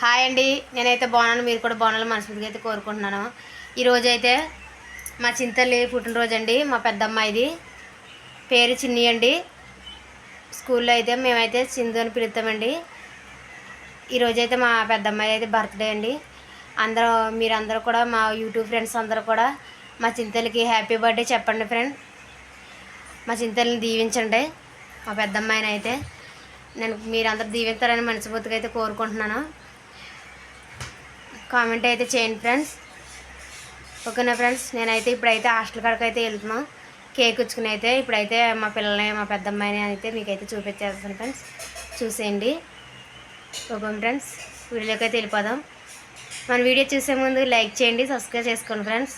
Hi అండి. నేనైతే బాగున్నాను. మీరు కూడా బాగున్నాను మనస్ఫూర్తిగా అయితే కోరుకుంటున్నాను. ఈరోజు అయితే మా చింతల్లి పుట్టినరోజు అండి మా పెద్దమ్మాయిది. పేరు చిన్ని అండి. స్కూల్లో అయితే మేమైతే చిందు అని పిలుస్తామండి. ఈరోజు అయితే మా పెద్దమ్మాయి అయితే బర్త్డే అండి. అందరూ మీరందరూ కూడా మా యూట్యూబ్ ఫ్రెండ్స్ అందరూ కూడా మా చింతలకి హ్యాపీ బర్త్డే చెప్పండి ఫ్రెండ్. మా చింతల్ని దీవించండి. మా పెద్దమ్మాయిని అయితే నేను మీరందరూ దీవిస్తారని మనస్ఫూర్తిగా అయితే కోరుకుంటున్నాను. కామెంట్ అయితే చేయండి ఫ్రెండ్స్. ఓకేనా ఫ్రెండ్స్? నేనైతే ఇప్పుడైతే హాస్టల్ కాడికి అయితే వెళ్తున్నాం. కేక్ ఉచ్చుకుని అయితే ఇప్పుడైతే మా పిల్లల్ని మా పెద్దమ్మాయిని అయితే మీకైతే చూపించేస్తాను ఫ్రెండ్స్. చూసేయండి. Okay friends? వీడియోలోకి అయితే వెళ్ళిపోదాం. మన వీడియో చూసే ముందు లైక్ చేయండి సబ్స్క్రైబ్ చేసుకోండి ఫ్రెండ్స్.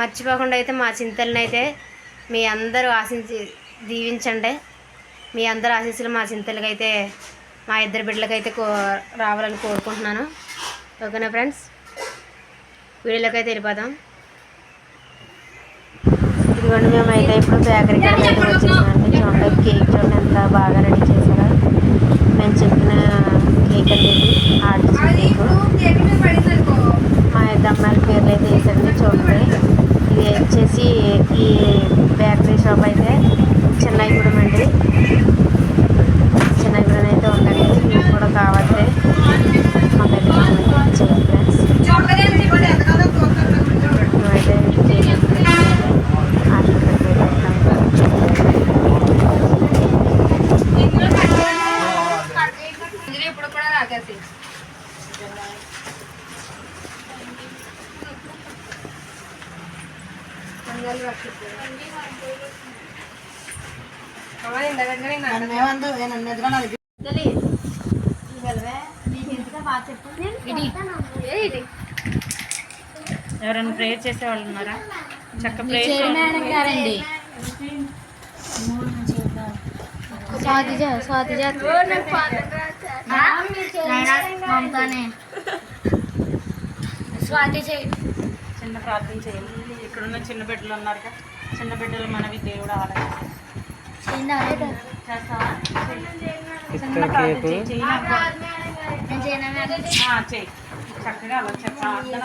మర్చిపోకుండా అయితే మా చింతల్ని అయితే మీ అందరూ ఆశించి దీవించండి. మీ అందరు ఆశీస్సులు మా చింతలకైతే మా ఇద్దరు బిడ్డలకైతే కో రావాలని కోరుకుంటున్నాను. ఓకేనా ఫ్రెండ్స్? వీడియోలోకి అయితే వెళ్ళిపోదాం. ఇదిగోండి మేము అయితే ఇప్పుడు బేకరీ అయితే వచ్చేసామండి. చూడండి కేక్ చూడండి ఎంత బాగా రెడీ చేశారో. మేము చెప్పిన కేక్ ఆర్టిస్ట్ కేక్. మా ఇద్దరు అమ్మాయిల పేర్లు అయితే వేసండి చూడండి. ఇది వచ్చేసి ఈ బేకరీ షాప్ అయితే చెన్నైగూడెం అండి చెన్నైగూడెం అయితే ఉందండి మీకు కూడా కావాలి మాకైతే కామెంట్ చేయండి ఫ్రెండ్స్ మేమైతే కేక్ హాస్పిటల్కి వెళ్తాం ఇప్పుడు కూడా రాకేసి ఎవరైనా ప్రేయర్ చేసే వాళ్ళు ఉన్నారా? చక్క ప్రేయర్ గారండి. స్వాతిజ స్వాతిజ. మమతానే. స్వాతి చేయి. చిన్న ప్రార్థన చేయాలి ఇక్కడున్న చిన్న బిడ్డలు ఉన్నారుగా. చిన్న బిడ్డలు మనవి దేవుడు చిన్న ప్రార్థన చేయి. చక్కగా అలా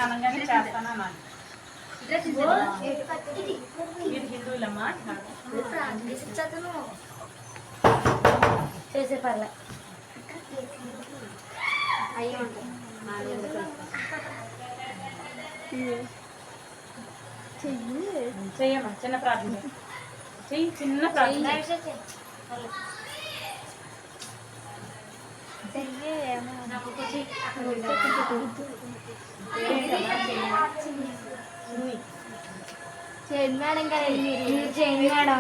అనగానే చేస్తాను అనాలి మీరు హిందువులమ్మా? చేసే పర్లే అయ్యి చెయ్యమ్మా చిన్న ప్రార్థన. చెయ్యి చిన్న ప్రార్థన. చేయండి మేడం మీరు చేయండి మేడం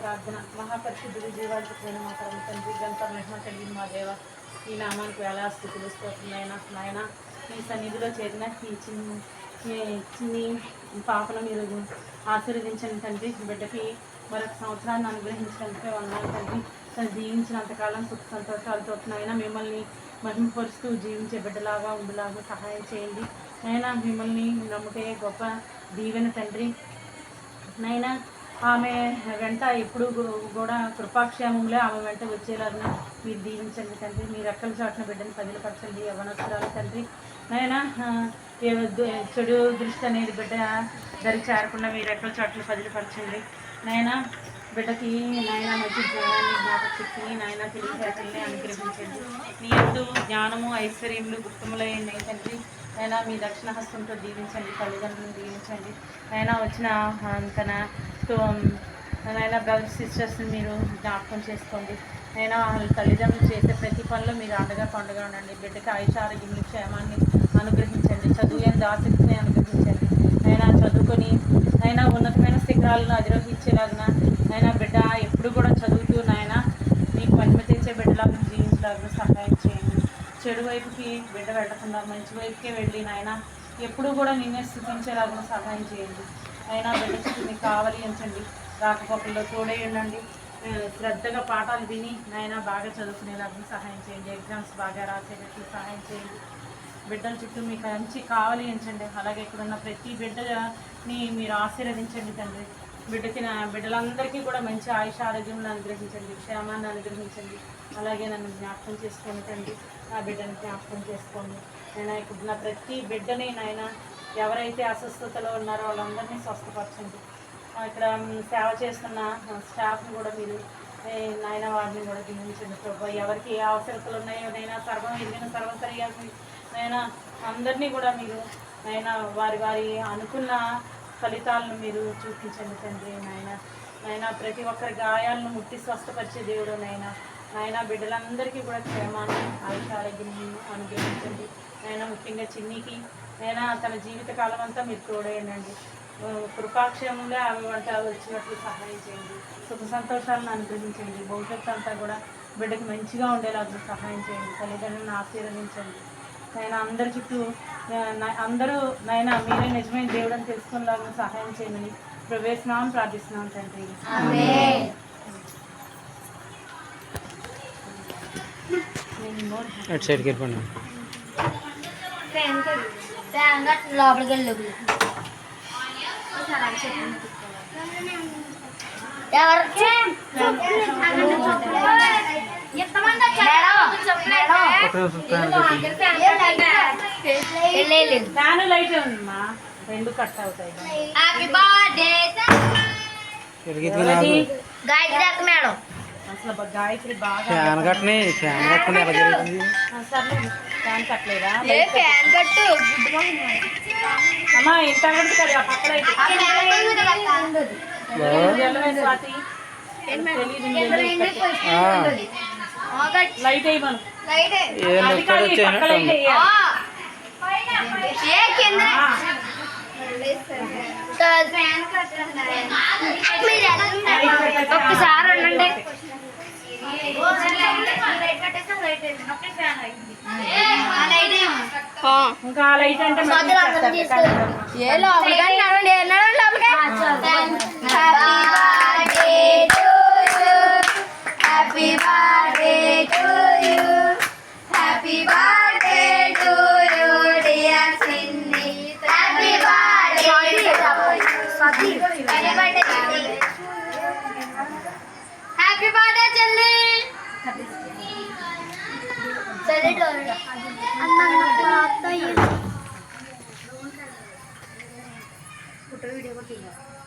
ప్రార్థన మహాపరిశుద్ధుడు జీవాలకు ప్రేమ మాత్రం తండ్రి గంట మహిమ కలిగిన మా దేవ ఈ నామానికి వేలా స్థితులు స్తోత్రులైనా నాయన మీ సన్నిధిలో చేరిన ఈ చిన్న చిన్ని పాపను మీరు ఆశీర్వదించండి తండ్రి. బిడ్డకి మరొక సంవత్సరాన్ని అనుగ్రహించడానికి వందనాలు తండ్రి. తను జీవించినంతకాలం సుఖ సంతోషాలతో నాయన మిమ్మల్ని మహిమపరుస్తూ జీవించే బిడ్డలాగా ఉండులాగా సహాయం చేయండి. నాయన మిమ్మల్ని నమ్ముటే గొప్ప దీవెన తండ్రి. నైనా ఆమె వెంట ఎప్పుడు కూడా కృపాక్షేమంలో ఆమె వెంట వచ్చేలాగా మీరు దీవించండి తండ్రి. మీ రెక్కల చాటున బిడ్డను పదిలపరచండి. యవనస్తురాలు తండ్రి. నైనా చెడు దృష్టి అనేది బిడ్డ దరి చేరకుండా మీ రెక్కల చాటును పదిలపరచండి. నైనా బిడ్డకి నాయన మంచి జ్ఞానాన్ని జ్ఞాపకశక్తిని నాయన తెలివితేటల్ని అనుగ్రహించండి మీ ఎందు జ్ఞానము ఐశ్వర్యములు గుప్తములైన తండ్రి అయినా మీ దక్షిణ హస్తంతో దీవించండి తల్లిదండ్రులను దీవించండి అయినా వచ్చిన తన నైనా బ్రదర్స్ సిస్టర్స్ని మీరు జ్ఞాపకం చేసుకోండి. అయినా వాళ్ళ తల్లిదండ్రులు చేసే ప్రతి పనిలో మీరు అండగా పండుగ ఉండండి. బిడ్డకి ఆయుష క్షేమాన్ని అనుగ్రహించండి. చదువు ఎంత ఆసక్తిని అనుగ్రహించండి. అయినా చదువుకొని అయినా ఉన్నతమైన శిఖరాలను అధిరోహించేలాగా నాయనా బిడ్డ ఎప్పుడు కూడా చదువుతూ నాయన నీకు మహిమ తెచ్చే బిడ్డలాగా జీవించడానికి సహాయం చేయండి చెడు వైపుకి బిడ్డ వెళ్ళకుండా మంచి వైపుకే వెళ్ళి నాయన ఎప్పుడు కూడా నిన్నే స్థుతించేలాగా సహాయం చేయండి. అయినా బిడ్డ చుట్టూ మీకు కావాలి ఎంచండి రాకపోకల్లో తోడే ఉండండి శ్రద్ధగా పాఠాలు విని నాయన బాగా చదువుకునేలాగా సహాయం చేయండి. ఎగ్జామ్స్ బాగా రాసేటట్లు సహాయం చేయండి. బిడ్డల చుట్టూ మీకు మంచి కావాలి ఎంచండి అలాగే ఇక్కడున్న ప్రతి బిడ్డని మీరు ఆశీర్వదించండి తండ్రి. బిడ్డకి నా బిడ్డలందరికీ కూడా మంచి ఆయుష ఆరోగ్యం అనుగ్రహించండి క్షేమాన్ని అనుగ్రహించండి. అలాగే నన్ను జ్ఞాపకం చేసుకోండి తండ్రి నా బిడ్డని జ్ఞాపకం చేసుకోండి. నేను ఇప్పుడు నా ప్రతి బిడ్డని నాయన ఎవరైతే అస్వస్థతలో ఉన్నారో వాళ్ళందరినీ స్వస్థపరచండి. ఇక్కడ సేవ చేస్తున్న స్టాఫ్ని కూడా మీరు నాయన వారిని కూడా దీవించండి ప్రభు. ఎవరికి ఏ అవసరతలు ఉన్నాయో నైనా సర్వం ఎదిగిన సర్వసరియాసి నైనా అందరినీ కూడా మీరు నైనా వారి వారి అనుకున్న ఫలితాలను మీరు చూపించండి తండ్రి. నాయన నాయన ప్రతి ఒక్కరి గాయాలను ముట్టి స్వస్థపరిచే దేవుడు నాయన. నాయన బిడ్డలందరికీ కూడా క్షేమాన్ని ఆయుష ఆరోగ్యం అనుగ్రహించండి. నాయన ముఖ్యంగా చిన్నికి నైనా తన జీవితకాలం అంతా మీరు తోడేయండి ఆ, ఆమె వంట వచ్చినట్లు సహాయం చేయండి. సుఖ సంతోషాలను అనుగ్రహించండి. భవిష్యత్తు అంతా కూడా బిడ్డకి మంచిగా ఉండేలాగా సహాయం చేయండి. తల్లిదండ్రులను ఆశీర్వదించండి. నేను అందరి చుట్టూ అందరూ నైనా మీరే నిజమైన దేవుడు అని తెలుసుకునేలాగా సహాయం చేయమని ప్రవేశనామం ప్రార్థిస్తున్నాం తండ్రి. అటు సైడ్కి వెళ్ళిపోండి. లోపలికి వెళ్ళు ఎవరికి ఫ్యాన్ లైట్ ఉందమ్మా. రెండు కట్ అవుతాయి. హ్యాపీ బర్త్డే ఎరిగిద్ది గాయత్రి అక్క మేడం. అసలు బ- గాయత్రి బాగా ఫ్యాన్ కట్టని ఫ్యాన్ కట్టని ఎలా జరుగుతుంది ఆ, సర్లే ఫ్యాన్ కట్టలేదా? ఫ్యాన్ కట్టు? అమ్మా ఇంత కడితే కదా ఆ పక్కన అయితే. ఎల్లవే స్వాతి? తెలీదు ఏం కాదు, ఒక్కసారి ఉండండి. ఇంకా ఆ లైట్ అంటే మళ్ళీ చేస్తారు. ఏ లోపలికి నడవండి నడవండి లోపలికి? హ్యాపీ బర్త్డే టు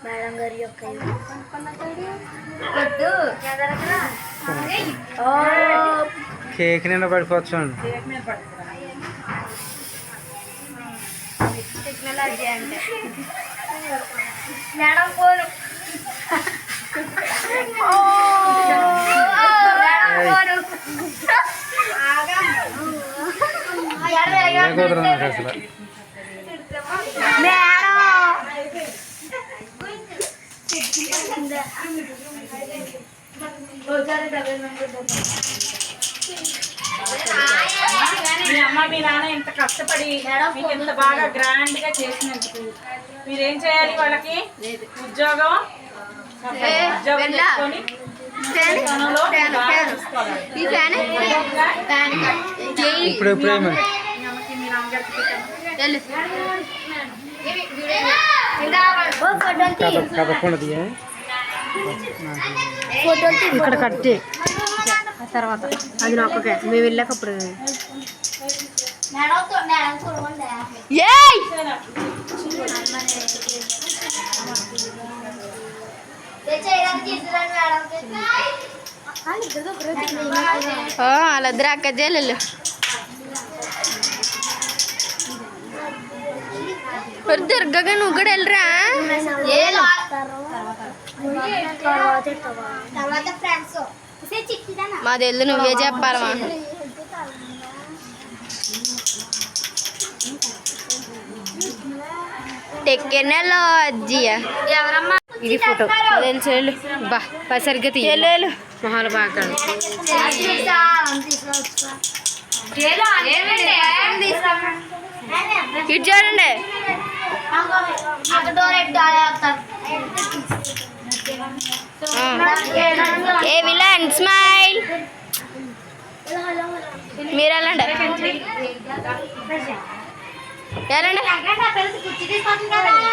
మేడం గారి యొక్క వద్దు కేక్ నిండా పడిపోవచ్చు అండి కేక్ మీద పడుతుందా? టెక్నాలజీ అంటే మేడం ఫోను మేడం ఫోను ఏ కుదరదు నాకు అసలు మీ అమ్మ మీ నాన్న ఇంత కష్టపడి మీకు ఇంత బాగా గ్రాండ్గా చేసినందుకు మీరేం చేయాలి వాళ్ళకి ఉద్యోగం ఉద్యోగం చేసుకొని. ఇప్పుడు ఎప్పుడు ఏమో మీ అమ్మకి మీ నాన్నగారికి పెట్టండి. కథ కథకుండా తీయ ఇక్కడ కట్టి ఆ తర్వాత అది నాకొకే మేము వెళ్ళాకప్పుడు వాళ్ళిద్దరు అక్క చెల్లెలు దుర్గగా నువ్వు కూడా వెళ్ళరా మాది వెళ్ళు నువ్వే చెప్పాలమ్మా టెక్కెనెల్లో అజ్జియా. ఇది ఫోటో. తెలుసు వెళ్ళు బా సరిగ్గా తీయలేదు మొహాలు బాగా ఇటు చూడండి. ఏ విలన్ స్మైల్. మీరు వెళ్ళండి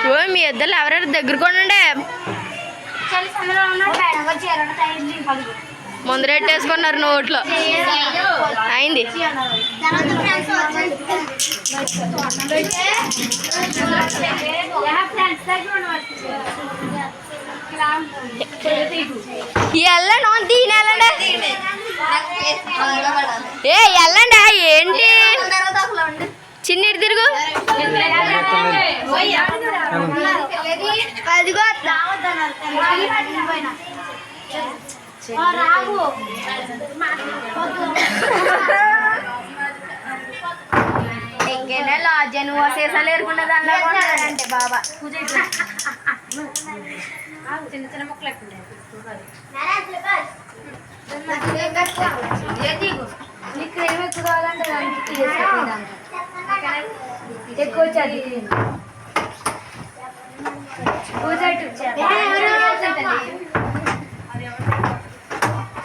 ఓ మీ ఇద్దరు ఎవరెవరు దగ్గరకు ఉండండి ముందరెట్టేసుకున్నారు నోట్లో. అయింది. ఎల్లండి దీని ఏ వెళ్ళండి ఏంటి? చిన్నిటి తిరుగు. అదిగో ఇంకేనే లాడ్జ్ నువ్వు సీసాలు ఏరుకునే దాంట్లో అంటే బాబా. చిన్న చిన్న ముక్కలు నీకు ఏమి ఎక్కువ కావాలంటే ఎక్కువ చదివి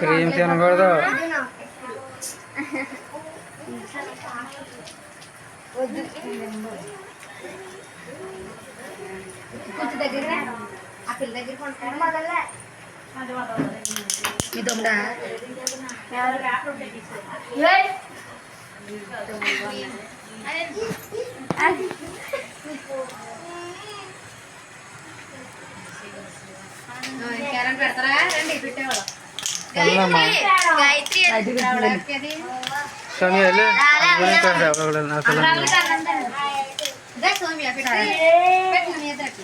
క్రీమ్ తినకూడదు. కొంచెం దగ్గర ఆ పిల్ల దగ్గర కొంటారు మొదలే మీ దొంగ పెడతారా రండి పెట్టేవాళ్ళం వెళ్ళమ్మా గాయత్రి స్వామి వెళ్ళి అందులోనే పెడతా ఒకళ్ళు నా పిల్లలు సోమ్య పెట్టు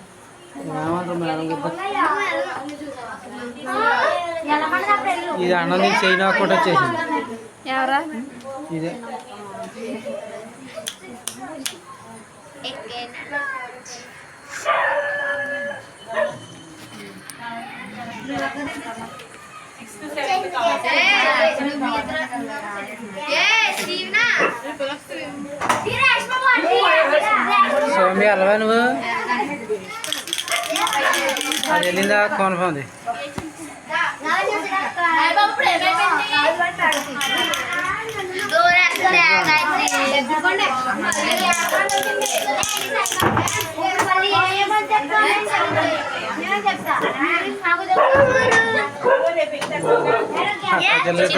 ఇది అన్నం నాకు కూడా వచ్చేసింది ఎవరా? ఇదే. స్వామి వెళ్ళవా నువ్వు? అది వెళ్ళిందా కన్ఫర్మ్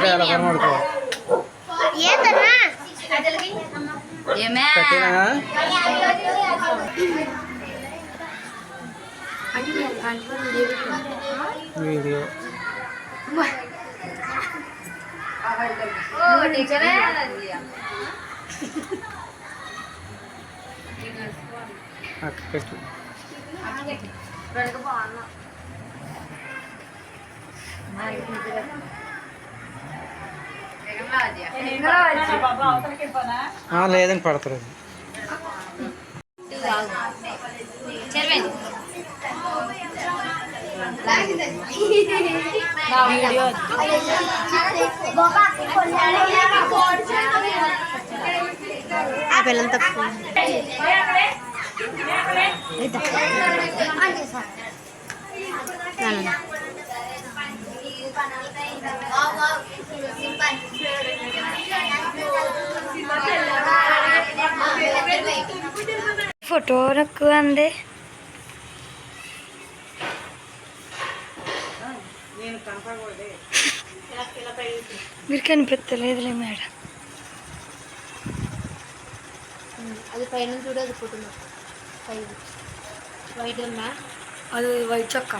ఎలా ఏమే? కట్టినా వీడియో అక్క పెట్టు బాబా అవతలకి పోనా ఆ, లేదని పడతారు అది ఆ పిల్లలు తక్కువ ఫోటో నాకు అందే. నేను కనపడకూడదే మీరు కనిపెత్తలేదులే మేడం అది పైన చూడు అది కుటుంబం పై వైట్ ఉన్నా అది వైట్ చొక్క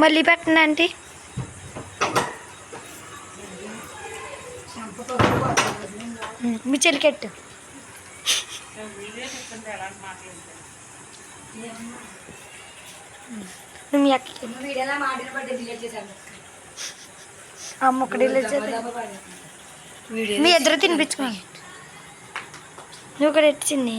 మళ్ళీ పెట్టండి ఆంటీ. మీ చెలికెట్టు మీ అక్కకి అమ్మ ఒకటి మీ ఇద్దరు తినిపించుకోండి. నువ్వు కూడా ఎట్టింది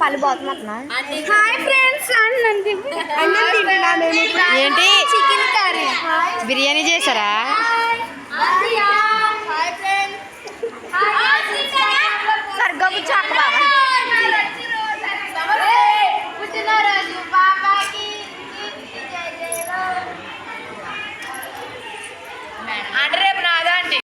పళ్ళు పోతున్నా హాయ్ ఫ్రెండ్స్ అన్నంది అన్నం తింటున్నాను ఏంటి? Chicken curry. బిర్యానీ చేశారా? Kamu.